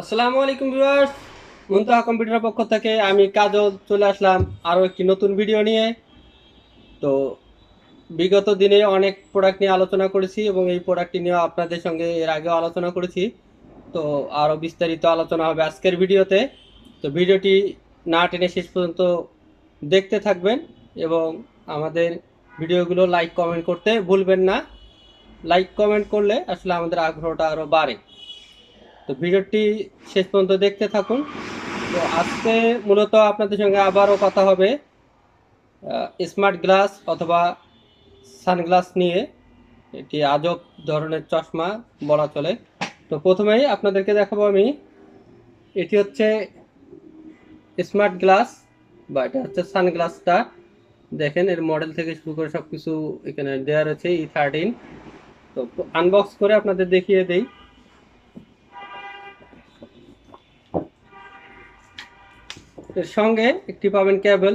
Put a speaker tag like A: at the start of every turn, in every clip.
A: আসসালামু আলাইকুম ভিউয়ার্স। মুনতাহা কম্পিউটারের পক্ষ থেকে আমি কাজল চলে আসলাম আরও একটি নতুন ভিডিও নিয়ে। তো বিগত দিনে অনেক প্রোডাক্ট নিয়ে আলোচনা করেছি এবং এই প্রোডাক্টটি নিয়ে আপনাদের সঙ্গে এর আগেও আলোচনা করেছি। তো আরও বিস্তারিত আলোচনা হবে আজকের ভিডিওতে। তো ভিডিওটি না টেনে শেষ পর্যন্ত দেখতে থাকবেন এবং আমাদের ভিডিওগুলো লাইক কমেন্ট করতে ভুলবেন না। লাইক কমেন্ট করলে আসলে আমাদের আগ্রহটা আরও বাড়ে। তো ভিডিওটি শেষ পর্যন্ত দেখতে থাকুন। তো আজকে মূলত আপনাদের সঙ্গে আবারও কথা হবে স্মার্ট গ্লাস অথবা সানগ্লাস নিয়ে। এটি আজব ধরনের চশমা বলা চলে। তো প্রথমেই আপনাদেরকে দেখাবো আমি, এটি হচ্ছে স্মার্ট গ্লাস বা এটা হচ্ছে সানগ্লাসটা দেখেন, এর মডেল থেকে শুরু করে সব কিছু এখানে দেওয়া রয়েছে ই থার্টিন তো আনবক্স করে আপনাদের দেখিয়ে দেই। এর সঙ্গে একটি পাবেন কেবল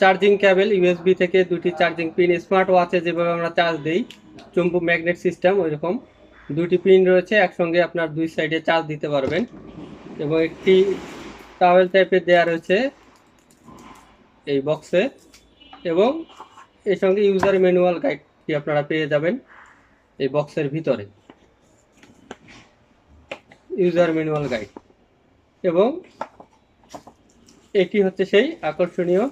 A: চার্জিং কেবল ইউএসবি থেকে দুটি চার্জিং পিন, স্মার্ট ওয়াচে যেভাবে আমরা চার্জ দিই, চুম্বক ম্যাগনেট সিস্টেম ওইরকম, দুটি পিন রয়েছে, একসঙ্গে আপনার দুই সাইডে চার্জ দিতে পারবেন। এবং একটি টাওয়েল টাইপের দেওয়া রয়েছে এই বক্সে এবং এর সঙ্গে ইউজার ম্যানুয়াল গাইডটি আপনারা পেয়ে যাবেন এই বক্সের ভিতরে। ইউজার ম্যানুয়াল গাইড এবং এটি হচ্ছে সেই আকর্ষণীয়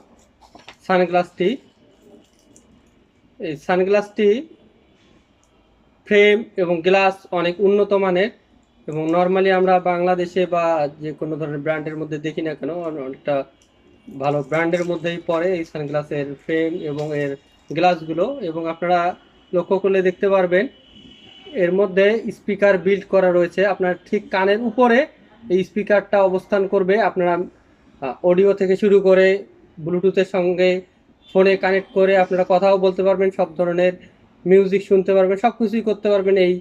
A: সানগ্লাসটি। এই সানগ্লাসটি ফ্রেম এবং গ্লাস অনেক উন্নত মানের এবং নর্মালি আমরা বাংলাদেশে বা যে কোনো ধরনের ব্র্যান্ডের মধ্যে দেখি না কেন অনেকটা ভালো ব্র্যান্ডের মধ্যেই পড়ে এই সানগ্লাসের ফ্রেম এবং এর গ্লাসগুলো এবং আপনারা লক্ষ্য করলে দেখতে পারবেন এর মধ্যে স্পিকার বিল্ড করা রয়েছে। আপনার ঠিক কানের উপরে এই স্পিকারটা অবস্থান করবে। আপনারা অডিও থেকে শুরু করে ব্লুটুথের সঙ্গে ফোনে কানেক্ট করে আপনারা কথাও বলতে পারবেন, সব ধরনের মিউজিক শুনতে পারবেন সব কিছুই করতে পারবেন এই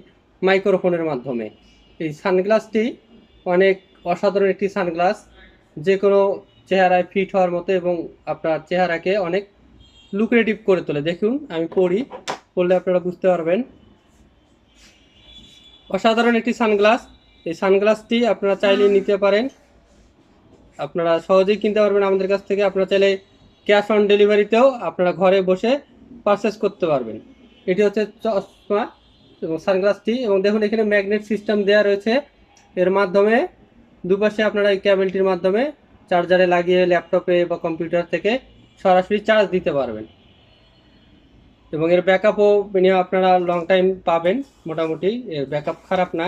A: মাইক্রোফোনের মাধ্যমে। এই সানগ্লাসটি অনেক অসাধারণ একটি সানগ্লাস যে কোনো চেহারায় ফিট হওয়ার মতো এবং আপনার চেহারাকে অনেক লুক্রেটিভ করে তোলে। দেখুন, আমি পড়ি, পড়লে আপনারা বুঝতে পারবেন। অসাধারণ একটি সানগ্লাস এই সানগ্লাসটি আপনারা চাইলে নিতে পারেন। আপনারা সহজেই কিনতে পারবেন আমাদের কাছ থেকে। আপনারা চাইলে ক্যাশ অন ডেলিভারিতেও আপনারা ঘরে বসে পারচেস করতে পারবেন। এটি হচ্ছে চশমা এবং সানগ্লাসটি এবং দেখুন এখানে ম্যাগনেট সিস্টেম দেওয়া রয়েছে। এর মাধ্যমে দুপাশে আপনারা এই ক্যাবেলটির মাধ্যমে চার্জারে লাগিয়ে ল্যাপটপে বা কম্পিউটার থেকে সরাসরি চার্জ দিতে পারবেন। এবং এর ব্যাকআপও মিনিমাম আপনারা লং টাইম পাবেন, মোটামুটি। এর ব্যাকআপ খারাপ না।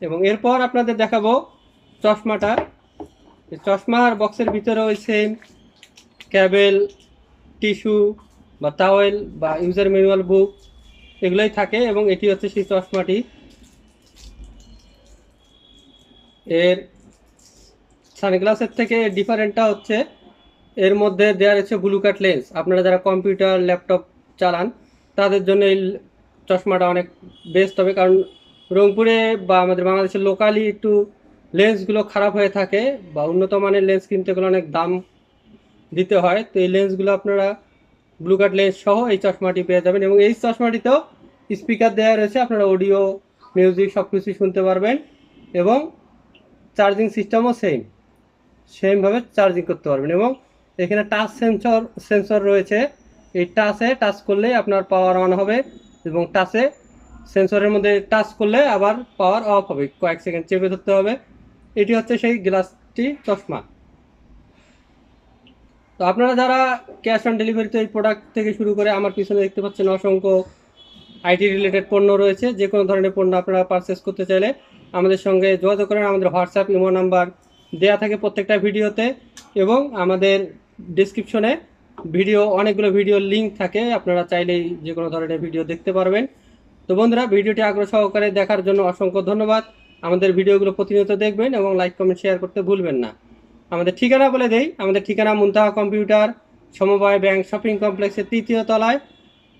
A: এবং এরপর আপনাদের দেখাবো চশমাটা চশমার বক্সের ভিতরে ওই ক্যাবেল, টিস্যু বা টাওয়েল বা ইউজার ম্যানুয়াল বুক এগুলোই থাকে এবং এটি হচ্ছে সেই চশমাটি। এর সানগ্লাসের থেকে ডিফারেন্টটা হচ্ছে, এর মধ্যে দেওয়া রয়েছে ব্লু কাট লেন্স আপনারা যারা কম্পিউটার ল্যাপটপ চালান, তাদের জন্য এই চশমাটা অনেক বেস্ট হবে। কারণ রংপুরে বা আমাদের বাংলাদেশের লোকালি একটু লেন্সগুলো খারাপ হয়ে থাকে বা উন্নত মানের লেন্স কিনতে গেলে অনেক দাম দিতে হয়, তো এই লেন্সগুলো আপনারা ব্লু কাট লেন্স সহ এই চশমাটি পেয়ে যাবেন এবং এই চশমাটিতেও স্পিকার দেওয়া রয়েছে, আপনারা অডিও, মিউজিক সব কিছুই শুনতে পারবেন এবং চার্জিং সিস্টেমও সেম সেমভাবে চার্জিং করতে পারবেন এবং এখানে টাচ সেন্সর সেন্সর রয়েছে, এই টাচে টাচ করলেই আপনার পাওয়ার অন হবে এবং টাচে সেন্সরের মধ্যে টাচ করলে আবার পাওয়ার অফ হবে, কয়েক সেকেন্ড চেপে ধরতে হবে। এটি হচ্ছে সেই গ্লাসটি চশমা। তো আপনারা যারা ক্যাশ অন ডেলিভারিতে এই প্রোডাক্ট থেকে শুরু করে আমার পিছনে দেখতে পাচ্ছেন অসংখ্য আইটি রিলেটেড পণ্য রয়েছে, যে কোনো ধরনের পণ্য আপনারা পারচেস করতে চাইলে আমাদের সঙ্গে যোগাযোগ করেন, আমাদের হোয়াটসঅ্যাপ, ইমো নাম্বার দেয়া থাকে প্রত্যেকটা ভিডিওতে এবং আমাদের ডিসক্রিপশনে ভিডিও, অনেকগুলো ভিডিও লিঙ্ক থাকে, আপনারা চাইলেই যে কোনো ধরনের ভিডিও দেখতে পারবেন। তো বন্ধুরা, ভিডিওটি আগ্রহ সহকারে দেখার জন্য অসংখ্য ধন্যবাদ। আমাদের ভিডিওগুলো প্রতিনিয়ত দেখবেন এবং লাইক কমেন্ট শেয়ার করতে ভুলবেন না। আমাদের ঠিকানা বলে দেই, আমাদের ঠিকানা মুন্তাহা কম্পিউটার, সমবায় ব্যাংক, শপিং কমপ্লেক্সের তৃতীয় তলায়।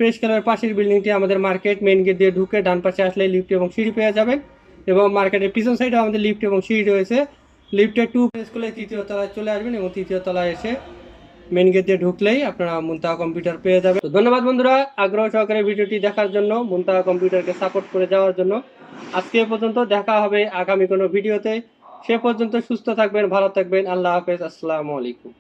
A: প্রেস ক্লাবের পাশের বিল্ডিংটি আমাদের মার্কেট মেন গেট দিয়ে ঢুকে ডান পাশে আসলে লিফট এবং সিঁড়ি পেয়ে যাবেন এবং মার্কেটের পিছন সাইডে আমাদের লিফট এবং সিঁড়ি রয়েছে। লিফটে টু প্রেস করলে তৃতীয় তলায় চলে আসবেন এবং তৃতীয় তলায় এসে মেন গেটে ঢুকলেই আপনারা মুন্তাহা কম্পিউটার পেয়ে যাবেন। তো ধন্যবাদ বন্ধুরা, আগ্রহ সহকারে ভিডিওটি দেখার জন্য, মুন্তাহা কম্পিউটারকে সাপোর্ট করে যাওয়ার জন্য। আজকে পর্যন্ত দেখা হবে আগামী কোনো ভিডিওতে সে পর্যন্ত সুস্থ থাকবেন, ভালো থাকবেন, আল্লাহ হাফেজ, আসসালামু আলাইকুম।